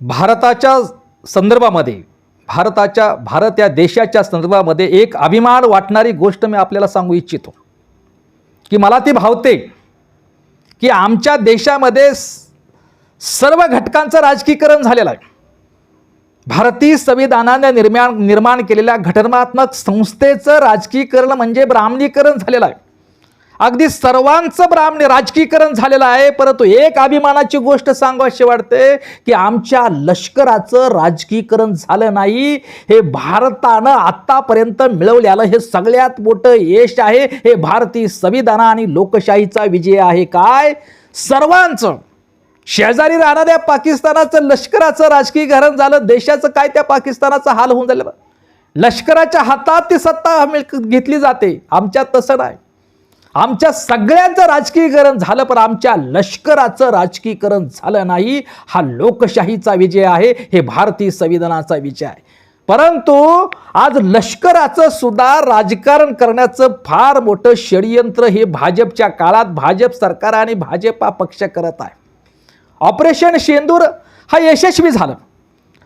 भारताच्या संदर्भामध्ये भारताच्या भारत या देशाच्या संदर्भामध्ये एक अभिमान वाटणारी गोष्ट मी आपल्याला सांगू इच्छितो. की मला ती भावते की आमच्या देशामध्ये स- सर्व घटकांचं राजकीकरण झालेलं आहे. भारतीय संविधानाने निर्माण निर्माण केलेल्या घटनात्मक संस्थेचं राजकीकरण म्हणजे ब्राह्मणीकरण झालेलं आहे. अगदी सर्वांचं ब्राह्मण राजकीकरण झालेलं आहे परंतु एक अभिमानाची गोष्ट सांगावीशी वाटते की आमच्या लष्कराचं राजकीकरण झालं नाही हे भारतानं आत्तापर्यंत मिळवलेलं हे सगळ्यात मोठं यश आहे हे भारतीय संविधान आणि लोकशाहीचा विजय आहे काय? सर्वांचं. शेजारी राहणाऱ्या पाकिस्तानाचं लष्कराचं राजकीकरण झालं देशाचं काय त्या पाकिस्तानाचा हाल होऊन झालं? लष्कराच्या हातात ती सत्ता मिळ- घेतली जाते आमच्यात तसं नाही. आमच्या सगळ्यांचं राजकीयकरण झालं पण आमच्या लष्कराचं राजकीकरण झालं नाही. हा लोकशाहीचा विजय आहे हे भारतीय संविधानाचा विजय आहे. परंतु आज लष्कराचं सुद्धा राजकारण करण्याचं फार मोठं षडयंत्र हे भाजपच्या काळात भाजप सरकार आणि भाजपा पक्ष करत आहे. ऑपरेशन शेंदूर हा यशस्वी झालं.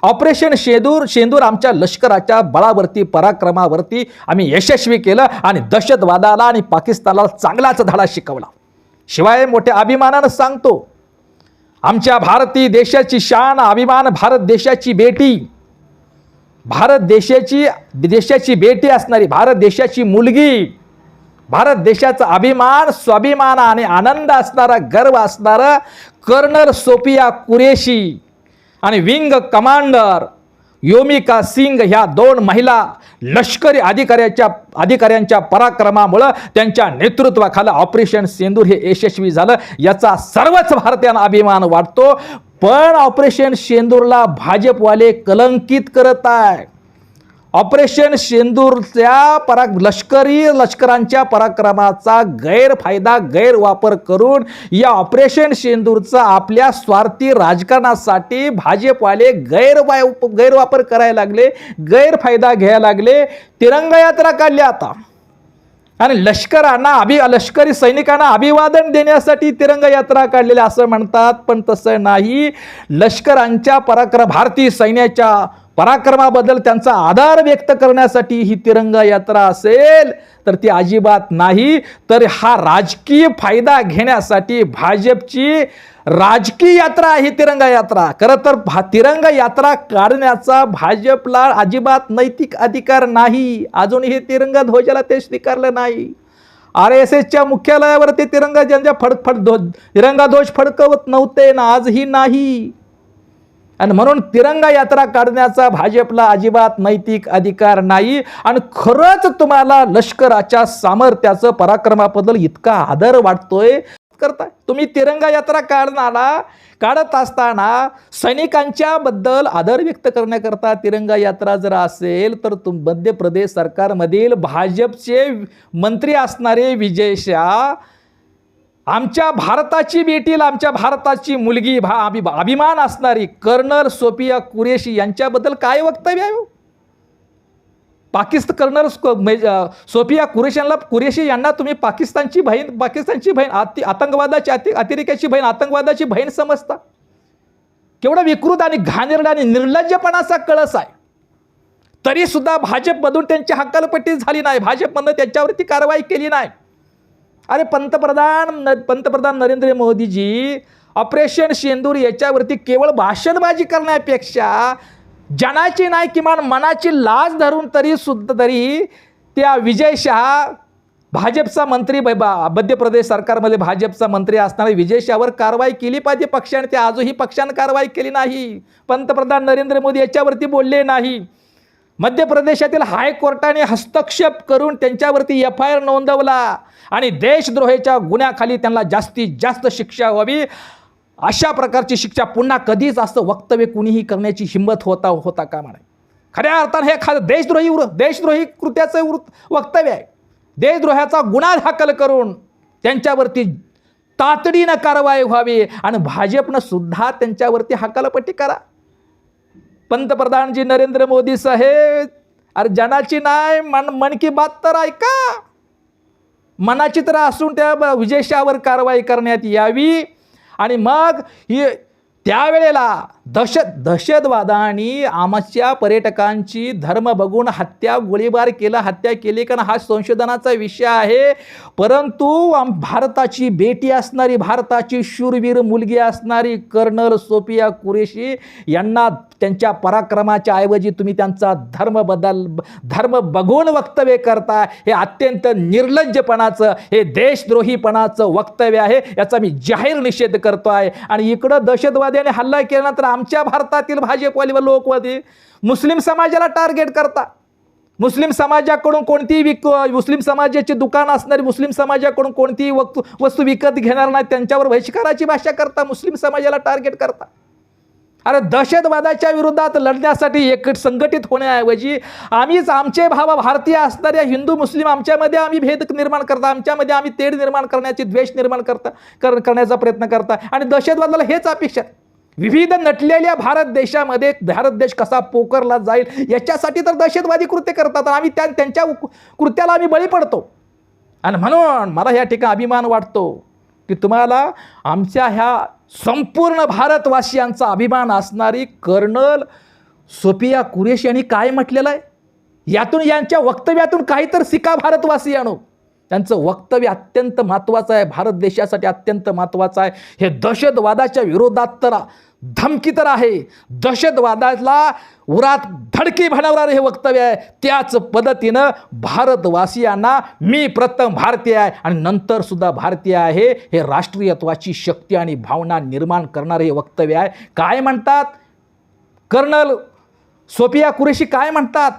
ऑपरेशन शेंदूर शेंदूर आमच्या लष्कराच्या बळावरती पराक्रमावरती आम्ही यशस्वी केलं आणि दहशतवादाला आणि पाकिस्तानला चांगलाच धडा शिकवला. शिवाय मोठ्या अभिमानानं सांगतो आमच्या भारतीय देशाची शान अभिमान भारत देशाची बेटी. भारत देशाची देशाची बेटी असणारी भारत देशाची मुलगी. भारत देशाचा अभिमान स्वाभिमान आणि आनंद असणारा गर्व असणारा कर्नर सोपिया कुरेशी. आणि विंग कमांडर योमिका सिंग ह्या दोन महिला लष्करी अधिकाऱ्याच्या अधिकाऱ्यांच्या पराक्रमामुळं त्यांच्या नेतृत्वाखालं ऑपरेशन सिंदूर हे यशस्वी झालं. याचा सर्वच भारतीयांना अभिमान वाटतो. पण ऑपरेशन शेंदूरला भाजपवाले कलंकित करत आहे ऑपरेशन शेंदूरच्या परा लष्करी लष्करांच्या पराक्रमाचा गैरफायदा गैरवापर करून या ऑपरेशन शेंदूरचा आपल्या स्वार्थी राजकारणासाठी भाजपवाले गैरवाय गैरवापर करायला लागले गैरफायदा घ्यायला लागले. तिरंगा यात्रा काढली आता. आणि लष्करांना अभि लष्करी सैनिकांना अभिवादन देण्यासाठी तिरंगा यात्रा काढलेल्या असं म्हणतात. पण तसं नाही. लष्करांच्या पराक्रम भारतीय सैन्याच्या पराक्रमाबद्दल त्यांचा आदर व्यक्त करण्यासाठी ही तिरंगा यात्रा असेल तर ती अजिबात नाही. तर हा राजकीय फायदा घेण्यासाठी भाजपची राजकीय यात्रा आहे तिरंगा यात्रा. खरं तर भा तिरंगा यात्रा काढण्याचा भाजपला अजिबात नैतिक अधिकार नाही. अजूनही तिरंगा ध्वजाला ते स्वीकारलं नाही. आर एस एसच्या मुख्यालयावरती तिरंगा ज्यांच्या फडफड ध्वज तिरंगा ध्वज फडकवत नव्हते ना आजही नाही. आणि म्हणून तिरंगा यात्रा काढण्याचा भाजपला अजिबात नैतिक अधिकार नाही. आणि खरंच तुम्हाला लष्कराच्या सामर्थ्याचं पराक्रमाबद्दल इतका आदर वाटतोय. करताय. तुम्ही तिरंगा यात्रा काढणारा काढत असताना सैनिकांच्या बद्दल आदर व्यक्त करण्याकरता तिरंगा यात्रा जर असेल तर तुम मध्य प्रदेश सरकारमधील भाजपचे मंत्री असणारे विजय शाह आमच्या भारताची बेटील आमच्या भारताची मुलगी भा अभि अभिमान असणारी कर्नल सोफिया कुरेशी यांच्याबद्दल काय वक्तव्य आहे हो? पाकिस्तान कर्नल मे- सोफिया कुरेशांना कुरेशी यांना तुम्ही पाकिस्तानची बहीण पाकिस्तानची बहीण अति आतंकवादाची अति अतिरेक्याची बहीण आतंकवादाची बहीण समजता. केवढा विकृत आणि घाणेरडा आणि निर्लज्जपणाचा कळस आहे. तरीसुद्धा भाजपमधून त्यांची हकालपट्टी झाली नाही. भाजपमधनं त्यांच्यावरती कारवाई केली नाही. अरे पंतप्रधान न पंतप्रधान नरेंद्र मोदीजी ऑपरेशन शेंदूर याच्यावरती केवळ भाषणबाजी करण्यापेक्षा जनाची नाही किमान मनाची लाज धरून तरी सुद्धा तरी त्या विजय शहा भाजपचा मंत्री मध्य प्रदेश सरकारमध्ये भाजपचा मंत्री असणाऱ्या विजय शहावर कारवाई केली पाहिजे पक्षाने. ते आजही पक्षाने कारवाई केली नाही. पंतप्रधान नरेंद्र मोदी याच्यावरती बोलले नाही. मध्य प्रदेशातील हायकोर्टाने हस्तक्षेप करून त्यांच्यावरती एफ आय आर नोंदवला. आणि देशद्रोहेच्या गुन्ह्याखाली त्यांना जास्तीत जास्त शिक्षा व्हावी. अशा प्रकारची शिक्षा पुन्हा कधीच असं वक्तव्य कुणीही करण्याची हिंमत होता होता का म्हणे खऱ्या अर्थानं हे खा देशद्रोही वृ देशद्रोही कृत्याचं वृत्त वक्तव्य आहे. देशद्रोहाचा गुन्हा दाखल करून त्यांच्यावरती तातडीनं कारवाई व्हावी आणि भाजपनं सुद्धा त्यांच्यावरती हकालपट्टी करा. पंतप्रधान जी नरेंद्र मोदी साहेब अरे जनाची नाही मन मन की बात तर ऐका. मनाची तर असून त्या ब- कारवाई करण्यात यावी. आणि मग ही त्यावेळेला दहशत दहशतवादाने आमच्या पर्यटकांची धर्म बघून हत्या गोळीबार केला हत्या केली कारण हा संशोधनाचा विषय आहे. परंतु आम भारताची बेटी असणारी भारताची शूरवीर मुलगी असणारी कर्नल सोफिया कुरेशी यांना त्यांच्या पराक्रमाच्या ऐवजी तुम्ही त्यांचा धर्म बदल धर्म बघून वक्तव्य करता हे अत्यंत निर्लज्जपणाचं हे देशद्रोहीपणाचं वक्तव्य आहे याचा मी जाहीर निषेध करतो आहे आणि इकडं दहशतवाद्याने हल्ला केल्यानंतर आमच्या भारतातील भाजपवाली व लोकवादी मुस्लिम समाजाला टार्गेट करता. मुस्लिम समाजाकडून कोणतीही विक मुस्लिम समाजाची दुकान असणारी मुस्लिम समाजाकडून कोणतीही वक्तू वस्तू विकत घेणार नाही त्यांच्यावर बहिष्काराची भाषा करता मुस्लिम समाजाला टार्गेट करता. अरे दहशतवादाच्या विरोधात लढण्यासाठी एक संघटित होण्याऐवजी आम्हीच आमचे भाव भारतीय असणाऱ्या हिंदू मुस्लिम आमच्यामध्ये आम्ही भेद निर्माण करता आमच्यामध्ये आम्ही तेढ निर्माण करण्याची द्वेष निर्माण करता कर करण्याचा प्रयत्न करता. आणि दहशतवादाला हेच अपेक्षा विविध नटलेल्या भारत देशामध्ये भारत देश कसा पोकरला जाईल याच्यासाठी तर दहशतवादी कृत्य करतात आम्ही त्या त्यांच्या कृत्याला आम्ही बळी पडतो. आणि म्हणून मला या ठिकाणी अभिमान वाटतो की तुम्हाला आमच्या ह्या संपूर्ण भारतवासियांचा अभिमान असणारी कर्नल सोफिया कुरेश यांनी काय म्हटलेलं आहे? यातून यांच्या वक्तव्यातून काहीतरी सिका भारतवासियानो त्यांचं वक्तव्य अत्यंत महत्त्वाचं आहे. भारत देशासाठी अत्यंत महत्त्वाचं आहे. हे दहशतवादाच्या विरोधात तर धमकी तर आहे. दहशतवादाला उरात धडकी बनवणारं हे वक्तव्य आहे. त्याच पद्धतीनं भारतवासियांना मी प्रथम भारतीय आहे आणि नंतरसुद्धा भारतीय आहे हे राष्ट्रीयत्वाची शक्ती आणि भावना निर्माण करणारं हे वक्तव्य आहे. काय म्हणतात? कर्नल सोफिया कुरेशी काय म्हणतात?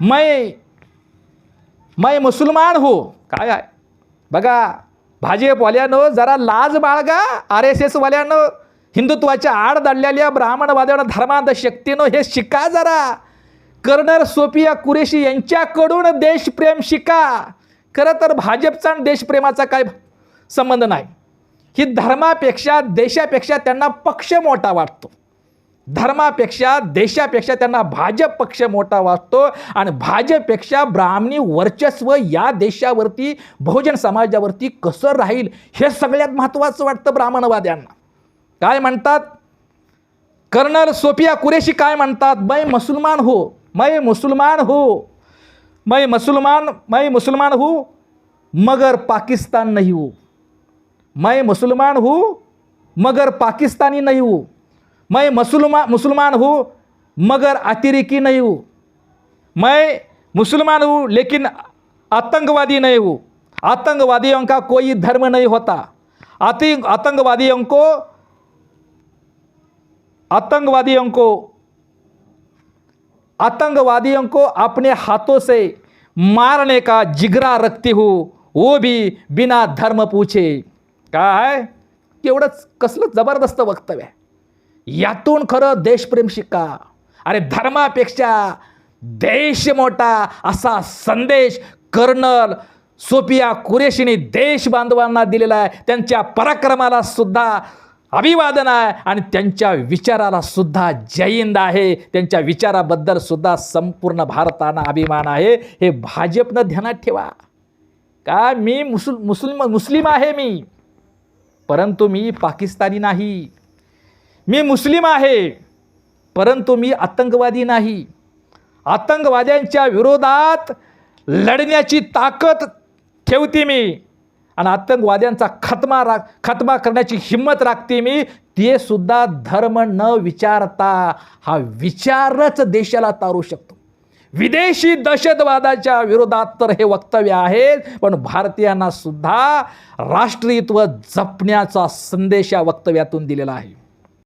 मै मै मुसलमान हो. काय आहे? बघा भाजपवाल्यानं जरा लाज बाळगा आर एस एसवाल्यानं हिंदुत्वाच्या आड दडलेल्या ब्राह्मणवाद्यानं धर्मांध शक्तीनं हे शिका जरा. कर्नर सोफिया कुरेशी यांच्याकडून देशप्रेम शिका. खरं तर भाजपचा आणि देशप्रेमाचा काय संबंध नाही. ही धर्मापेक्षा देशापेक्षा त्यांना पक्ष मोठा वाटतो. धर्मापेक्षा देशापेक्षा त्यांना भाजप पक्ष मोठा वाटतो आणि भाजपपेक्षा ब्राह्मणी वर्चस्व या देशावरती बहुजन समाजावरती कसं राहील हे सगळ्यात महत्त्वाचं वाटतं ब्राह्मणवाद्यांना. काय म्हणतात? कर्नल सोफिया कुरेशी काय म्हणतात? मै मुसलमान हो मै मुसलमान हो मै मुसलमान मै मुसलमान हो मगर पाकिस्तान नहीं हो। मैं मुसलमान हूँ मगर पाकिस्तानी नहीं हूँ। मैं मुसलमान मुसलमान हूँ मगर अतिरेकी नहीं हूँ। मैं मुसलमान हूँ लेकिन आतंकवादी नहीं हूँ। आतंकवादियों का कोई धर्म नहीं होता। आति आतंकवादियों को आतंकवादियों को आतंकवादियों को अपने हाथों से मारने का जिगरा रखती हूँ वो भी बिना धर्म पूछे। काय एवढंच कसलं जबरदस्त वक्तव्य आहे. यातून खरं देशप्रेम शिका अरे धर्मापेक्षा देश मोठा असा संदेश कर्नल सोपिया कुरेशीने देश बांधवांना दिलेला आहे. त्यांच्या पराक्रमाला सुद्धा अभिवादन आहे आणि त्यांच्या विचाराला सुद्धा जयिंद आहे. त्यांच्या विचाराबद्दल सुद्धा संपूर्ण भारताना अभिमान आहे. हे भाजपनं ध्यानात ठेवा. का मी मुसल मुस्लिम मुस्लिम आहे मी. परंतु मी पाकिस्तानी नाही. मी मुस्लिम आहे. परंतु मी आतंकवादी नाही. आतंकवाद्यांच्या विरोधात लढण्याची ताकद ठेवते मी. आणि आतंकवाद्यांचा खतमा राख खतमा करण्याची हिंमत राखते मी ते सुद्धा धर्म न विचारता हा विचारच देशाला तारू शकतो. विदेशी दहशतवादाच्या विरोधात तर हे वक्तव्य आहे पण भारतीयांना सुद्धा राष्ट्रीयत्व जपण्याचा संदेश या वक्तव्यातून दिलेला आहे.